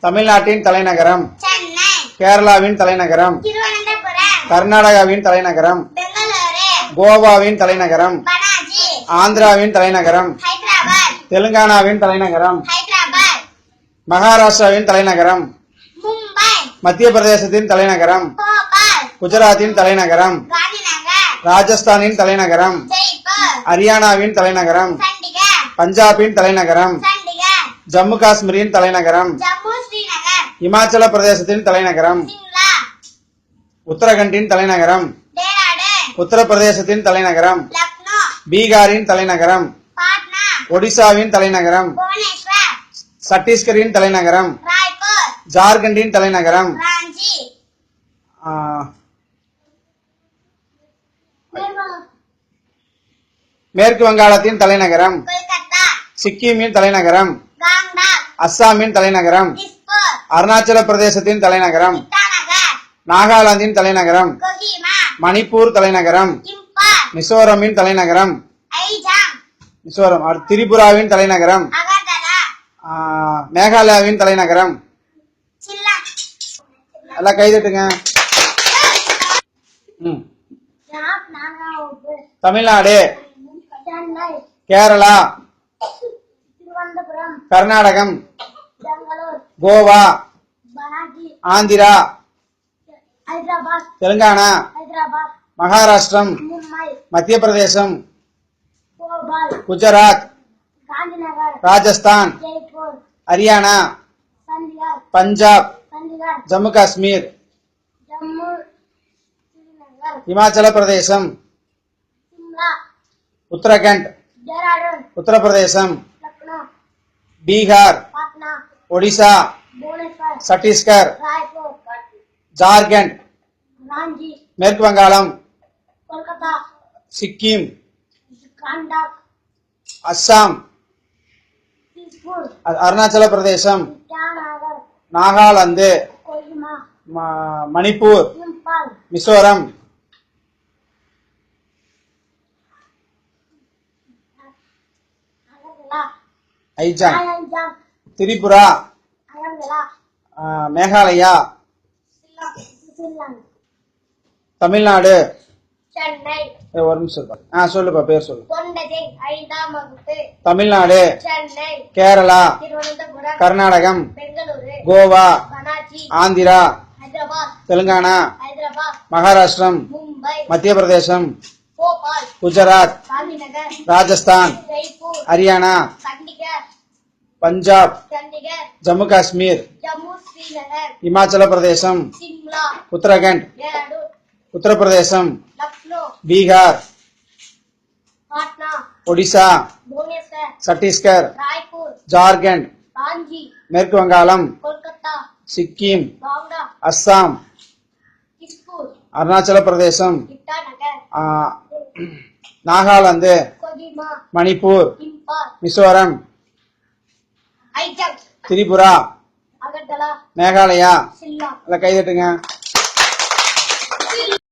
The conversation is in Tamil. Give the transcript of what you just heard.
தமிழ்நாட்டின் தலைநகரம். சென்னை. கேரளாவின் தலைநகரம். கர்நாடகாவின் தலைநகரம். கோவாவின் தலைநகரம். ஆந்திராவின் தலைநகரம். தெலுங்கானாவின் தலைநகரம். மகாராஷ்டிராவின் தலைநகரம். மத்திய பிரதேசத்தின் தலைநகரம். குஜராத்தின் தலைநகரம். ராஜஸ்தானின் தலைநகரம். ஹரியானாவின் தலைநகரம். பஞ்சாபின் தலைநகரம். ஜம்மு காஷ்மீரின் தலைநகரம். இமாச்சல பிரதேசத்தின் தலைநகரம். உத்தரகண்டின் தலைநகரம். உத்தரப்பிரதேசத்தின் தலைநகரம். பீகாரின் தலைநகரம். ஒடிசாவின் தலைநகரம். சத்தீஸ்கரின் தலைநகரம். ஜார்க்கண்டின் தலைநகரம். மேற்கு வங்காளத்தின் தலைநகரம். சிக்கிமின் தலைநகரம். அஸ்ஸாமின் தலைநகரம். அருணாச்சல பிரதேசத்தின் தலைநகரம். நாகாலாந்தின் தலைநகரம். மணிப்பூர் தலைநகரம். மிசோரமின் தலைநகரம். மிசோரம் திரிபுராவின் தலைநகரம். மேகாலயாவின் தலைநகரம். எல்லாம் கைதட்டுங்க தமிழ்நாடு. கேரளா. கர்நாடகம். கோவா. ஆந்திரா. தெலுங்கானா. மகாராஷ்டிரம். மத்திய பிரதேசம் குஜராத். ராஜஸ்தான். ஹரியானா. பஞ்சாப். ஜம்மு காஷ்மீர். இமாச்சல பிரதேசம் உத்தரகண்ட். உத்தரப்பிரதேசம். பீகார் ஒடிசா சத்தீஸ்கர் ராய்ப்பூர் ஜார்க்கண்ட் மேற்கு வங்காளம் சிக்கிம் அஸ்ஸாம் அருணாச்சல பிரதேசம் நாகாலாந்து மணிப்பூர் மிசோரம் ஐஜாங் திரிபுரா. மேகாலயா. தமிழ்நாடு. சென்னை ஒரு நிமிஷம். ஆ சொல்லுப்பா பேர் சொல்லு. கொண்டதை ஐந்தாம் வகுப்பு. தமிழ்நாடு. சென்னை கேரளா. கர்நாடகம். பெங்களூரு. கோவா. ஆந்திரா. ஹைதராபாத். தெலுங்கானா. ஹைதராபாத். மகாராஷ்டிரம். மும்பை. மத்திய பிரதேசம் குஜராத். ராஜஸ்தான். ஹரியானா. பஞ்சாப் ஜம்மு காஷ்மீர் இமாச்சல பிரதேசம் உத்தரகண்ட் உத்தரப்பிரதேசம் லக்னோ பீகார் ஒடிசா சத்தீஸ்கர் ராய்ப்பூர் ஜார்க்கண்ட் மேற்கு வங்காளம் கொல்கத்தா சிக்கிம் அஸ்ஸாம் அருணாச்சல பிரதேசம் நாகாலாந்து மணிப்பூர் மிசோரம் திரிபுரா மேகாலயா எல்லாம் கைதட்டுங்க.